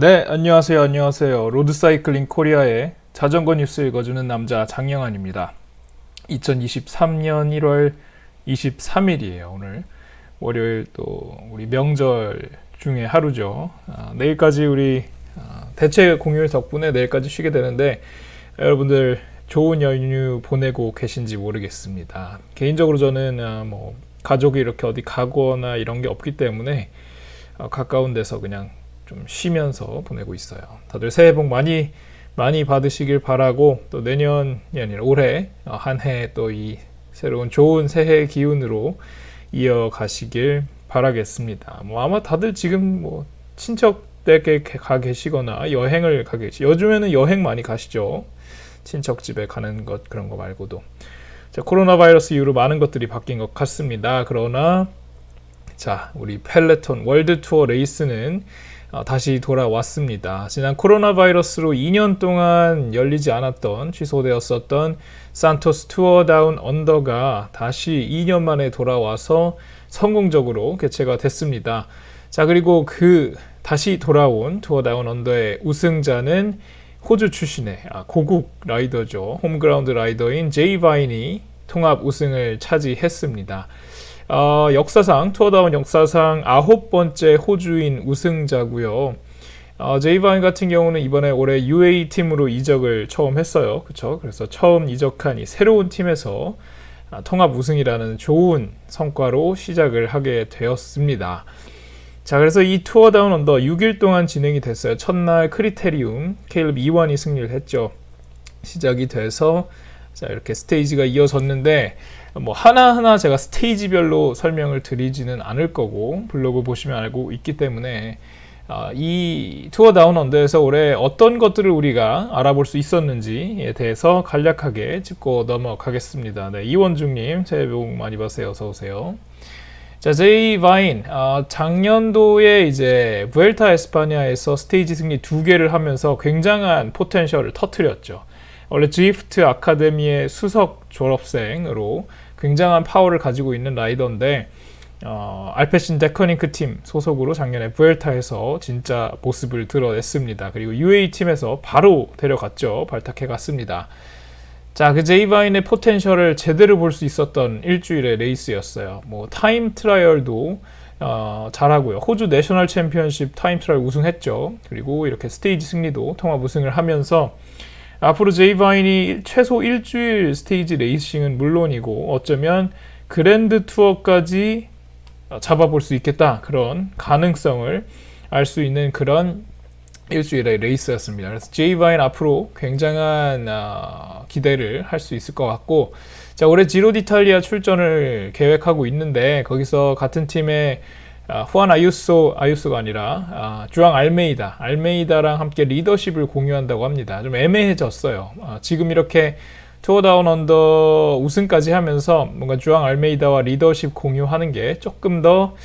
네, 안녕하세요. 안녕하세요. 로드사이클링 코리아의 자전거 뉴스 읽어주는 남자 장영환입니다. 2023년 1월 23일이에요. 오늘 월요일 또 우리 명절 중에 하루죠. 아, 내일까지 우리 아, 대체 공휴일 덕분에 내일까지 쉬게 되는데 여러분들 좋은 연휴 보내고 계신지 모르겠습니다. 개인적으로 저는 아, 뭐 가족이 이렇게 어디 가거나 이런 게 없기 때문에 어, 가까운 데서 그냥 좀 쉬면서 보내고 있어요. 다들 새해 복 많이 많이 받으시길 바라고 또 내년이 아니라 올해 어, 한해 또 이 새로운 좋은 새해 기운으로 이어가시길 바라겠습니다. 뭐 아마 다들 지금 뭐 친척 댁에 가 계시거나 여행을 가 계시. 요즘에는 여행 많이 가시죠. 친척 집에 가는 것 그런 거 말고도. 자, 코로나 바이러스 이후로 많은 것들이 바뀐 것 같습니다. 그러나 자, 우리 펠레톤 월드 투어 레이스는 어, 다시 돌아왔습니다. 지난 코로나 바이러스로 2년 동안 열리지 않았던 취소되었었던 산토스 투어 다운 언더가 다시 2년 만에 돌아와서 성공적으로 개최가 됐습니다. 자, 그리고 그 다시 돌아온 투어 다운 언더의 우승자는 호주 출신의 아, 고국 라이더죠. 홈그라운드 라이더인 제이 바인이 통합 우승을 차지했습니다. 어, 역사상 투어다운 역사상 아홉 번째 호주인 우승자고요. 어, 제이바인 같은 경우는 이번에 올해 UAE 팀으로 이적을 처음 했어요. 그렇죠? 그래서 처음 이적한 이 새로운 팀에서 아, 통합 우승이라는 좋은 성과로 시작을 하게 되었습니다. 자, 그래서 이 투어 다운 언더 6일 동안 진행이 됐어요. 첫날 크리테리움 케일럽 2원이 승리를 했죠. 시작이 돼서 자, 이렇게 스테이지가 이어졌는데 뭐 하나하나 제가 스테이지별로 설명을 드리지는 않을 거고 블로그 보시면 알고 있기 때문에 아, 이 투어 다운 언더에서 올해 어떤 것들을 우리가 알아볼 수 있었는지에 대해서 간략하게 짚고 넘어가겠습니다. 네, 이원중님 새해 복 많이 받으세요. 어서 오세요. 자, 제이 바인 어, 작년도에 이제 부엘타 에스파냐에서 스테이지 승리 두 개를 하면서 굉장한 포텐셜을 터트렸죠. 원래 드리프트 아카데미의 수석 졸업생으로 굉장한 파워를 가지고 있는 라이더인데 어, 알페신 데커닝크 팀 소속으로 작년에 부엘타에서 진짜 모습을 드러냈습니다. 그리고 UAE 팀에서 바로 데려갔죠. 발탁해 갔습니다. 자, 그 제이바인의 포텐셜을 제대로 볼 수 있었던 일주일의 레이스였어요. 뭐 타임 트라이얼도 어, 잘하고요. 호주 내셔널 챔피언십 타임 트라이얼 우승했죠. 그리고 이렇게 스테이지 승리도 통합 우승을 하면서 앞으로 제이바인이 최소 일주일 스테이지 레이싱은 물론이고 어쩌면 그랜드 투어까지 잡아볼 수 있겠다 그런 가능성을 알 수 있는 그런 일주일의 레이스였습니다. 그래서 제이바인 앞으로 굉장한 어, 기대를 할 수 있을 것 같고 자 올해 지로 디탈리아 출전을 계획하고 있는데 거기서 같은 팀의 아, 후안 아유소 아유소가 아니라 아, 주앙 알메이다 알메이다랑 함께 리더십을 공유한다고 합니다. 좀 애매해졌어요. 아, 지금 이렇게 투어 다운 언더 우승까지 하면서 뭔가 주앙 알메이다와 리더십 공유하는 게 조금 더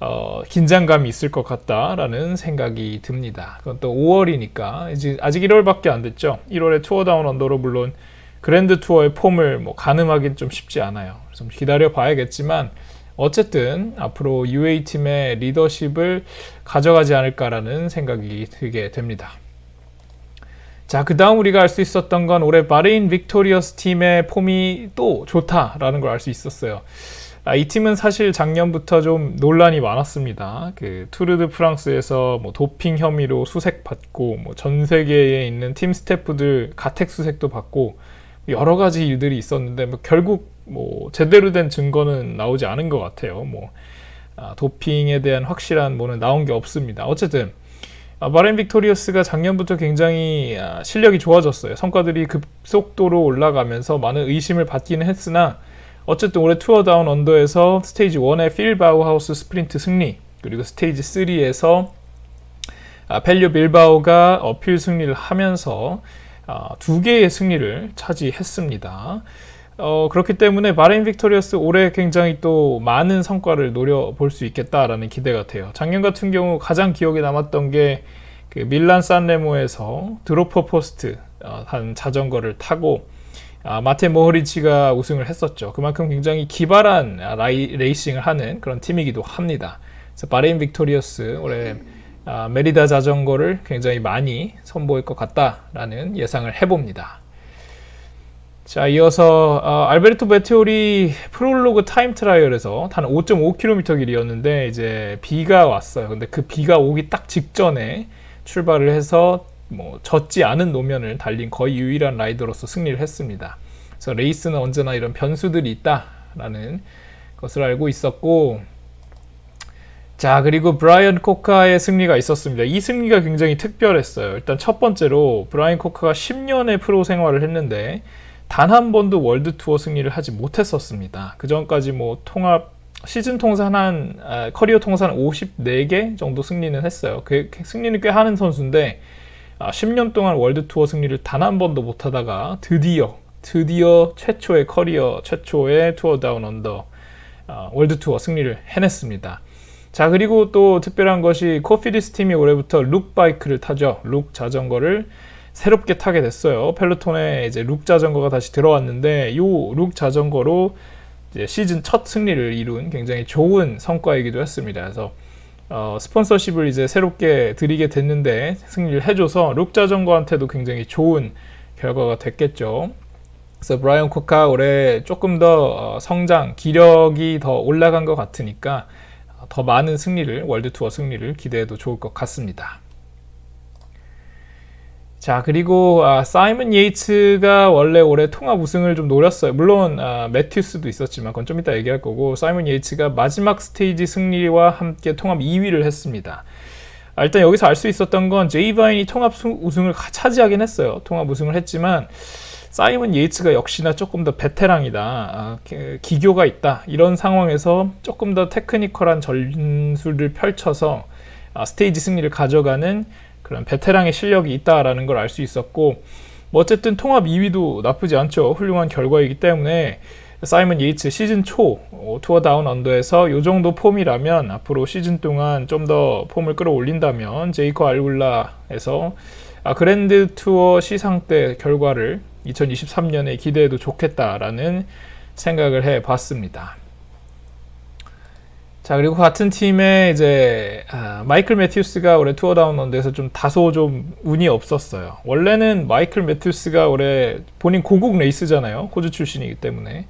어, 긴장감이 있을 것 같다라는 생각이 듭니다. 그건 또 5월이니까 이제 아직 1월밖에 안 됐죠. 1월에 투어 다운 언더로 물론 그랜드 투어의 폼을 뭐 가늠하기는 좀 쉽지 않아요. 좀 기다려 봐야겠지만 어쨌든 앞으로 UA 팀의 리더십을 가져가지 않을까라는 생각이 들게 됩니다. 자, 그 다음 우리가 알 수 있었던 건 올해 바레인 빅토리어스 팀의 폼이 또 좋다라는 걸 알 수 있었어요. 아, 이 팀은 사실 작년부터 좀 논란이 많았습니다. 그 투르드 프랑스에서 뭐 도핑 혐의로 수색 받고 뭐 전 세계에 있는 팀 스태프들 가택 수색도 받고 여러 가지 일들이 있었는데 뭐 결국 뭐 제대로 된 증거는 나오지 않은 것 같아요. 뭐 아, 도핑에 대한 확실한 뭐는 나온 게 없습니다. 어쨌든 아, 마렌 빅토리어스가 작년부터 굉장히 아, 실력이 좋아졌어요. 성과들이 급속도로 올라가면서 많은 의심을 받기는 했으나 어쨌든 올해 투어 다운 언더에서 스테이지 1의 필 바우하우스 스프린트 승리 그리고 스테이지 3에서 아, 펠리오 빌바오가 어필 승리를 하면서 아, 두 개의 승리를 차지했습니다. 어, 그렇기 때문에 바레인 빅토리어스 올해 굉장히 또 많은 성과를 노려볼 수 있겠다라는 기대가 돼요. 작년 같은 경우 가장 기억에 남았던 게 그 밀란 산레모에서 드로퍼 포스트 어, 한 자전거를 타고 아, 마테 모흐리치가 우승을 했었죠. 그만큼 굉장히 기발한 라이, 레이싱을 하는 그런 팀이기도 합니다. 그래서 바레인 빅토리어스 올해 아, 메리다 자전거를 굉장히 많이 선보일 것 같다라는 예상을 해봅니다. 자, 이어서 어, 알베르토 베티올이 프롤로그 타임 트라이얼에서 단 5.5km 길이었는데 이제 비가 왔어요. 근데 그 비가 오기 딱 직전에 출발을 해서 뭐 젖지 않은 노면을 달린 거의 유일한 라이더로서 승리를 했습니다. 그래서 레이스는 언제나 이런 변수들이 있다라는 것을 알고 있었고 자 그리고 브라이언 코카의 승리가 있었습니다. 이 승리가 굉장히 특별했어요. 일단 첫 번째로 브라이언 코카가 10년의 프로 생활을 했는데 단 한 번도 월드 투어 승리를 하지 못했었습니다. 그 전까지 뭐 통합 시즌 통산 한 아, 커리어 통산 54개 정도 승리는 했어요. 그 승리는 꽤 하는 선수인데 아, 10년 동안 월드 투어 승리를 단 한 번도 못 하다가 드디어 드디어 최초의 커리어 최초의 투어 다운 언더 아, 월드 투어 승리를 해냈습니다. 자 그리고 또 특별한 것이 코피디스 팀이 올해부터 룩 바이크를 타죠. 룩 자전거를 새롭게 타게 됐어요. 펠로톤에 이제 룩 자전거가 다시 들어왔는데 이 룩 자전거로 시즌 첫 승리를 이룬 굉장히 좋은 성과이기도 했습니다. 그래서 어, 스폰서십을 이제 새롭게 드리게 됐는데 승리를 해줘서 룩 자전거한테도 굉장히 좋은 결과가 됐겠죠. 그래서 브라이언 코카 올해 조금 더 어, 성장 기력이 더 올라간 것 같으니까 더 많은 승리를 월드 투어 승리를 기대해도 좋을 것 같습니다. 자 그리고 아, 사이먼 예이츠가 원래 올해 통합 우승을 좀 노렸어요. 물론 아, 매튜스도 있었지만 그건 좀 이따 얘기할 거고 사이먼 예이츠가 마지막 스테이지 승리와 함께 통합 2위를 했습니다. 아, 일단 여기서 알 수 있었던 건 제이바인이 통합 우승을 차지하긴 했어요. 통합 우승을 했지만 사이먼 예이츠가 역시나 조금 더 베테랑이다, 아, 기교가 있다 이런 상황에서 조금 더 테크니컬한 전술을 펼쳐서 아, 스테이지 승리를 가져가는 그런 베테랑의 실력이 있다라는 걸 알 수 있었고 뭐 어쨌든 통합 2위도 나쁘지 않죠. 훌륭한 결과이기 때문에 사이먼 예이츠 시즌 초 어, 투어 다운 언더에서 이 정도 폼이라면 앞으로 시즌 동안 좀 더 폼을 끌어올린다면 제이코 알굴라에서 아, 그랜드 투어 시상 때 결과를 2023년에 기대해도 좋겠다라는 생각을 해 봤습니다. 자 그리고 같은 팀에 이제 아, 마이클 매튜스가 올해 투어 다운 언더에서 좀 다소 좀 운이 없었어요. 원래는 마이클 매튜스가 올해 본인 고국 레이스잖아요. 호주 출신이기 때문에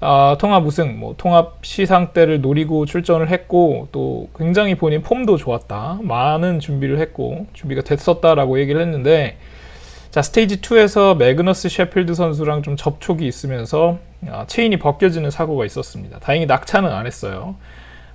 아, 통합 우승, 뭐 통합 시상 때를 노리고 출전을 했고 또 굉장히 본인 폼도 좋았다. 많은 준비를 했고 준비가 됐었다라고 얘기를 했는데 자 스테이지 2에서 매그너스 셰필드 선수랑 좀 접촉이 있으면서 아, 체인이 벗겨지는 사고가 있었습니다. 다행히 낙차는 안 했어요.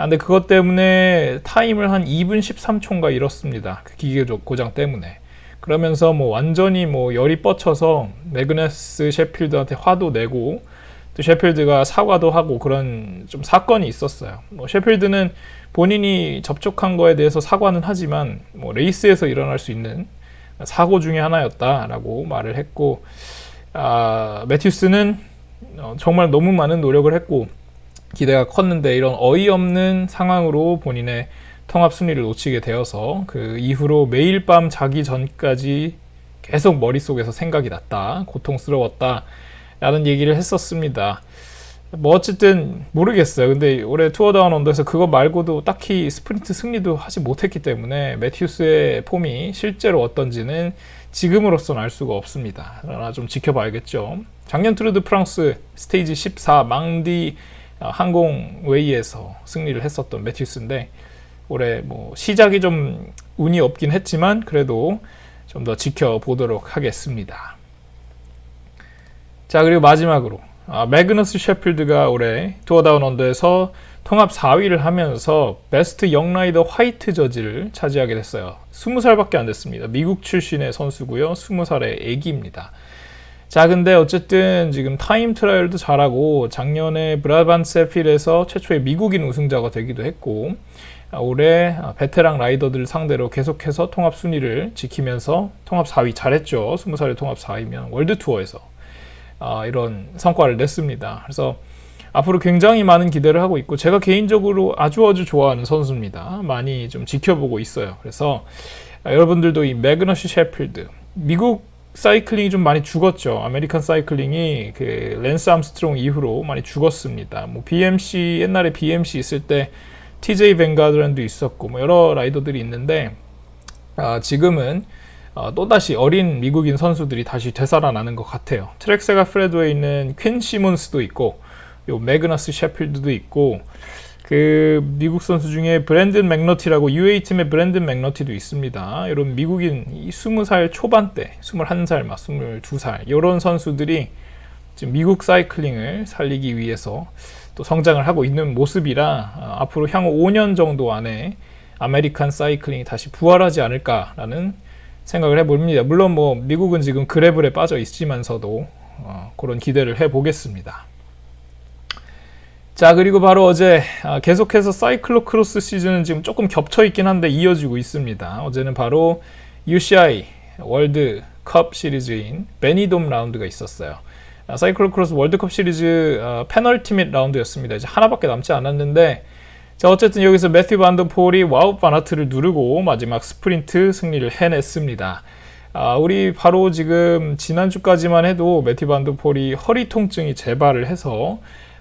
아, 근데 그것 때문에 타임을 한 2분 13초인가 잃었습니다. 그 기계 고장 때문에. 그러면서 뭐 완전히 뭐 열이 뻗쳐서 매그네스 셰필드한테 화도 내고 또 셰필드가 사과도 하고 그런 좀 사건이 있었어요. 뭐 셰필드는 본인이 접촉한 거에 대해서 사과는 하지만 뭐 레이스에서 일어날 수 있는 사고 중에 하나였다라고 말을 했고 아, 매튜스는 어, 정말 너무 많은 노력을 했고 기대가 컸는데 이런 어이없는 상황으로 본인의 통합 순위를 놓치게 되어서 그 이후로 매일 밤 자기 전까지 계속 머릿속에서 생각이 났다. 고통스러웠다. 라는 얘기를 했었습니다. 뭐 어쨌든 모르겠어요. 근데 올해 투어 다운 언더에서 그거 말고도 딱히 스프린트 승리도 하지 못했기 때문에 매튜스의 폼이 실제로 어떤지는 지금으로서는 알 수가 없습니다. 그러나 좀 지켜봐야겠죠. 작년 트루드 프랑스 스테이지 14 망디 어, 항공 웨이에서 승리를 했었던 매튜스인데 올해 뭐 시작이 좀 운이 없긴 했지만 그래도 좀 더 지켜보도록 하겠습니다. 자 그리고 마지막으로 아, 매그너스 셰필드가 올해 투어다운 언더에서 통합 4위를 하면서 베스트 영라이더 화이트 저지를 차지하게 됐어요. 20살밖에 안 됐습니다. 미국 출신의 선수고요. 20살의 애기입니다. 자, 근데 어쨌든 지금 타임 트라이얼도 잘하고 작년에 브라반 세필에서 최초의 미국인 우승자가 되기도 했고 아, 올해 베테랑 라이더들 상대로 계속해서 통합 순위를 지키면서 통합 4위 잘했죠. 20살의 통합 4위면 월드 투어에서 아, 이런 성과를 냈습니다. 그래서 앞으로 굉장히 많은 기대를 하고 있고 제가 개인적으로 아주 아주 좋아하는 선수입니다. 많이 좀 지켜보고 있어요. 그래서 여러분들도 이 매그너시 셰필드 미국 사이클링이 좀 많이 죽었죠. 아메리칸 사이클링이 그 랜스 암스트롱 이후로 많이 죽었습니다. 뭐 BMC 옛날에 BMC 있을 때 TJ 뱅가드란도 있었고 뭐 여러 라이더들이 있는데 아, 지금은 어, 또다시 어린 미국인 선수들이 다시 되살아나는 것 같아요. 트랙세가 프레드에 있는 퀸 시몬스도 있고 요 매그너스 셰필드도 있고 그 미국 선수 중에 브랜든 맥너티라고 UA 팀의 브랜든 맥너티도 있습니다. 이런 미국인 이 20살 초반대, 21살, 막 22살 이런 선수들이 지금 미국 사이클링을 살리기 위해서 또 성장을 하고 있는 모습이라 어, 앞으로 향후 5년 정도 안에 아메리칸 사이클링이 다시 부활하지 않을까라는 생각을 해봅니다. 물론 뭐 미국은 지금 그래블에 빠져 있지만서도 어, 그런 기대를 해보겠습니다. 자 그리고 바로 어제 아, 계속해서 사이클로 크로스 시즌은 지금 조금 겹쳐 있긴 한데 이어지고 있습니다. 어제는 바로 UCI 월드컵 시리즈인 베니돔 라운드가 있었어요. 아, 사이클로 크로스 월드컵 시리즈 아, 페널티 밋 라운드였습니다. 이제 하나밖에 남지 않았는데 자 어쨌든 여기서 매튜 반더 폴이 와우 바나트를 누르고 마지막 스프린트 승리를 해냈습니다. 아, 우리 바로 지금 지난주까지만 해도 매튜 반더 폴이 허리 통증이 재발을 해서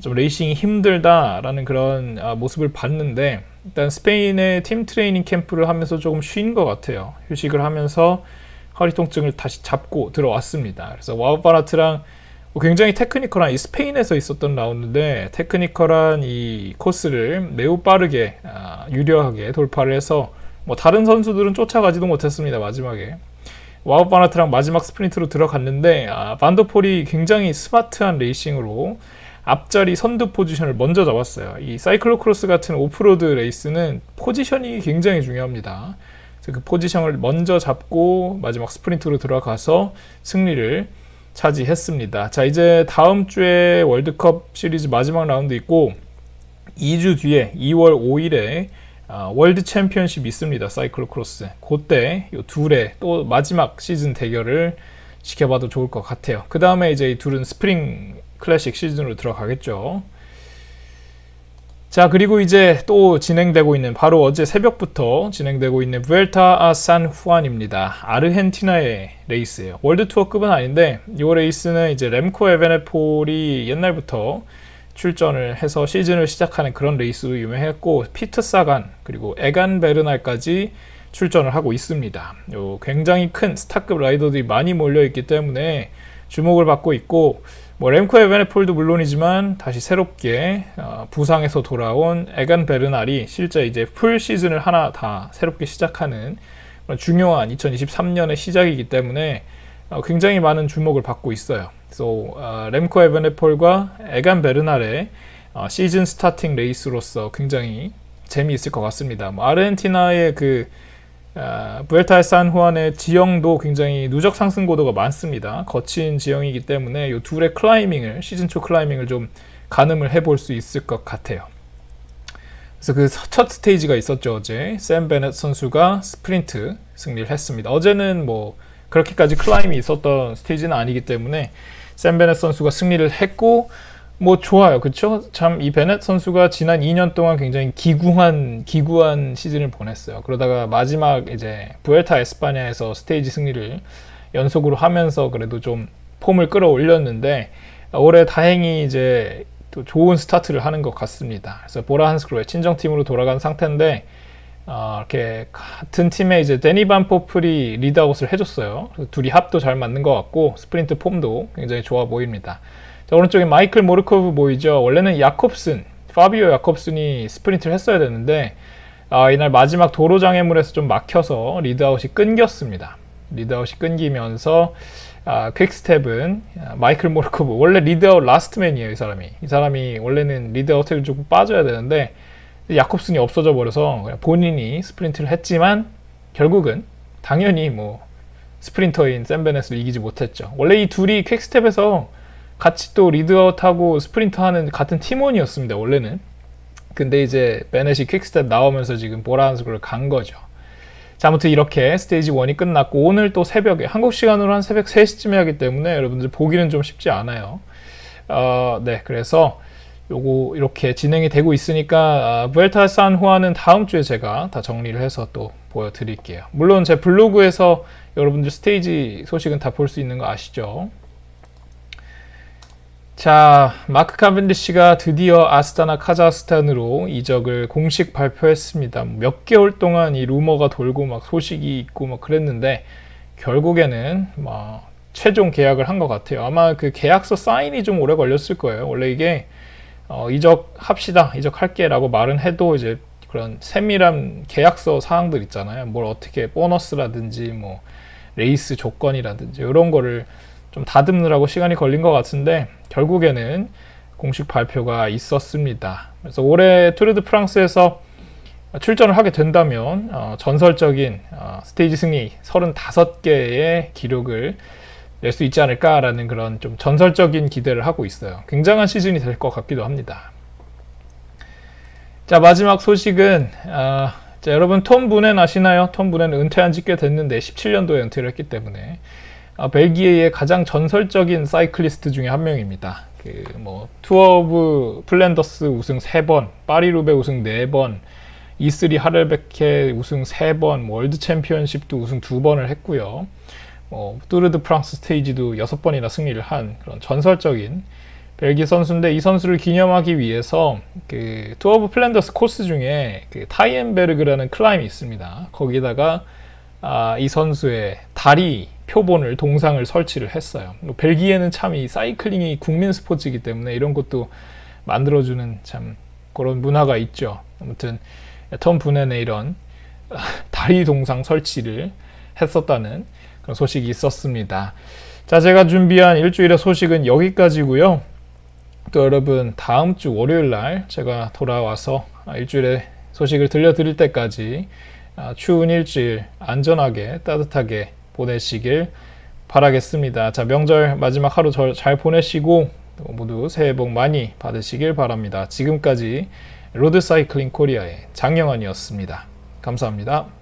좀 레이싱이 힘들다라는 그런 아, 모습을 봤는데 일단 스페인의 팀 트레이닝 캠프를 하면서 조금 쉰 것 같아요. 휴식을 하면서 허리 통증을 다시 잡고 들어왔습니다. 그래서 와우바나트랑 뭐 굉장히 테크니컬한 이 스페인에서 있었던 라운드인데 테크니컬한 이 코스를 매우 빠르게 아, 유려하게 돌파를 해서 뭐 다른 선수들은 쫓아가지도 못했습니다 마지막에 와우 바나트랑 마지막 스프린트로 들어갔는데 아, 반더폴이 굉장히 스마트한 레이싱으로 앞자리 선두 포지션을 먼저 잡았어요. 이 사이클로크로스 같은 오프로드 레이스는 포지셔닝이 굉장히 중요합니다. 그 포지션을 먼저 잡고 마지막 스프린트로 들어가서 승리를 차지했습니다. 자, 이제 다음 주에 월드컵 시리즈 마지막 라운드 있고 2주 뒤에 2월 5일에 아, 월드 챔피언십 있습니다. 사이클로 크로스. 그때 이 둘의 또 마지막 시즌 대결을 지켜봐도 좋을 것 같아요. 그 다음에 이제 이 둘은 스프링 클래식 시즌으로 들어가겠죠. 자, 그리고 이제 또 진행되고 있는 바로 어제 새벽부터 진행되고 있는 부엘타 아 산후안입니다. 아르헨티나의 레이스예요. 월드 투어급은 아닌데 이 레이스는 이제 렘코 에베네폴이 옛날부터 출전을 해서 시즌을 시작하는 그런 레이스로 유명했고 피트 사간 그리고 에간 베르날까지 출전을 하고 있습니다. 요 굉장히 큰 스타급 라이더들이 많이 몰려 있기 때문에 주목을 받고 있고 뭐 렘코 에베네폴도 물론이지만 다시 새롭게 어, 부상에서 돌아온 에간 베르날이 실제 이제 풀 시즌을 하나 다 새롭게 시작하는 중요한 2023년의 시작이기 때문에 어, 굉장히 많은 주목을 받고 있어요. 그래서 어, 렘코 에베네폴과 에간 베르날의 어, 시즌 스타팅 레이스로서 굉장히 재미있을 것 같습니다. 뭐 아르헨티나의 그 아, 부엘타 산후안의 지형도 굉장히 누적 상승 고도가 많습니다. 거친 지형이기 때문에 이 둘의 클라이밍을 시즌 초 클라이밍을 좀 가늠을 해볼 수 있을 것 같아요. 그래서 그 첫 스테이지가 있었죠 어제 샘 베넷 선수가 스프린트 승리를 했습니다. 어제는 뭐 그렇게까지 클라임이 있었던 스테이지는 아니기 때문에 샘 베넷 선수가 승리를 했고 뭐 좋아요, 그렇죠? 참 이 베넷 선수가 지난 2년 동안 굉장히 기구한 기구한 시즌을 보냈어요. 그러다가 마지막 이제 부엘타 에스파냐에서 스테이지 승리를 연속으로 하면서 그래도 좀 폼을 끌어올렸는데 올해 다행히 이제 또 좋은 스타트를 하는 것 같습니다. 그래서 보라 한스크로의 친정팀으로 돌아간 상태인데 어, 이렇게 같은 팀에 이제 데니 반 포플이 리드아웃을 해줬어요. 둘이 합도 잘 맞는 것 같고 스프린트 폼도 굉장히 좋아 보입니다. 자, 오른쪽에 마이클 모르코브 보이죠? 원래는 야콥슨, 파비오 야콥슨이 스프린트를 했어야 되는데 아, 이날 마지막 도로 장애물에서 좀 막혀서 리드아웃이 끊겼습니다. 리드아웃이 끊기면서 아, 퀵스텝은 마이클 모르코브 원래 리드아웃 라스트맨이에요 이 사람이 이 사람이 원래는 리드아웃을 조금 빠져야 되는데 야콥슨이 없어져 버려서 본인이 스프린트를 했지만 결국은 당연히 뭐 스프린터인 샘 베넷을 이기지 못했죠 원래 이 둘이 퀵스텝에서 같이 또 리드아웃하고 스프린트 하는 같은 팀원이었습니다. 원래는. 근데 이제 베넷이 퀵스텝 나오면서 지금 보라한스를 간 거죠. 자, 아무튼 이렇게 스테이지 1이 끝났고 오늘 또 새벽에 한국 시간으로 한 새벽 3시쯤에 하기 때문에 여러분들 보기는 좀 쉽지 않아요. 어, 네, 그래서 요거 이렇게 진행이 되고 있으니까 어, 부엘타 산 후아는 다음 주에 제가 다 정리를 해서 또 보여드릴게요. 물론 제 블로그에서 여러분들 스테이지 소식은 다 볼 수 있는 거 아시죠? 자, 마크 카벤디시가 드디어 아스타나 카자흐스탄으로 이적을 공식 발표했습니다. 몇 개월 동안 이 루머가 돌고 막 소식이 있고 막 그랬는데 결국에는 뭐 최종 계약을 한 것 같아요. 아마 그 계약서 사인이 좀 오래 걸렸을 거예요. 원래 이게 어, 이적합시다, 이적할게라고 말은 해도 이제 그런 세밀한 계약서 사항들 있잖아요. 뭘 어떻게 보너스라든지 뭐 레이스 조건이라든지 이런 거를 좀 다듬느라고 시간이 걸린 것 같은데 결국에는 공식 발표가 있었습니다. 그래서 올해 투르드 프랑스에서 출전을 하게 된다면 어, 전설적인 어, 스테이지 승리 35개의 기록을 낼 수 있지 않을까라는 그런 좀 전설적인 기대를 하고 있어요. 굉장한 시즌이 될 것 같기도 합니다. 자 마지막 소식은 아, 자, 여러분 톰 부넨 아시나요? 톰 부넨 은퇴한 지 꽤 됐는데 17년도에 은퇴를 했기 때문에 아, 벨기에의 가장 전설적인 사이클리스트 중에 한 명입니다. 그 뭐 투어 오브 플랜더스 우승 3번, 파리루베 우승 4번, E3 하를베케 우승 3번, 뭐 월드 챔피언십도 우승 2번을 했고요. 뭐 뚜르드 프랑스 스테이지도 6번이나 승리를 한 그런 전설적인 벨기에 선수인데 이 선수를 기념하기 위해서 그 투어 오브 플랜더스 코스 중에 그 타이엔베르그라는 클라임이 있습니다. 거기다가 아, 이 선수의 다리 표본을 동상을 설치를 했어요. 뭐 벨기에는 참 이 사이클링이 국민 스포츠이기 때문에 이런 것도 만들어주는 참 그런 문화가 있죠. 아무튼 톰 부넨의 이런 다리 동상 설치를 했었다는 그런 소식이 있었습니다. 자, 제가 준비한 일주일의 소식은 여기까지고요. 또 여러분 다음 주 월요일 날 제가 돌아와서 일주일의 소식을 들려드릴 때까지 아, 추운 일주일 안전하게 따뜻하게 보내시길 바라겠습니다. 자, 명절 마지막 하루 잘 보내시고 모두 새해 복 많이 받으시길 바랍니다. 지금까지 로드사이클링 코리아의 장영환이었습니다. 감사합니다.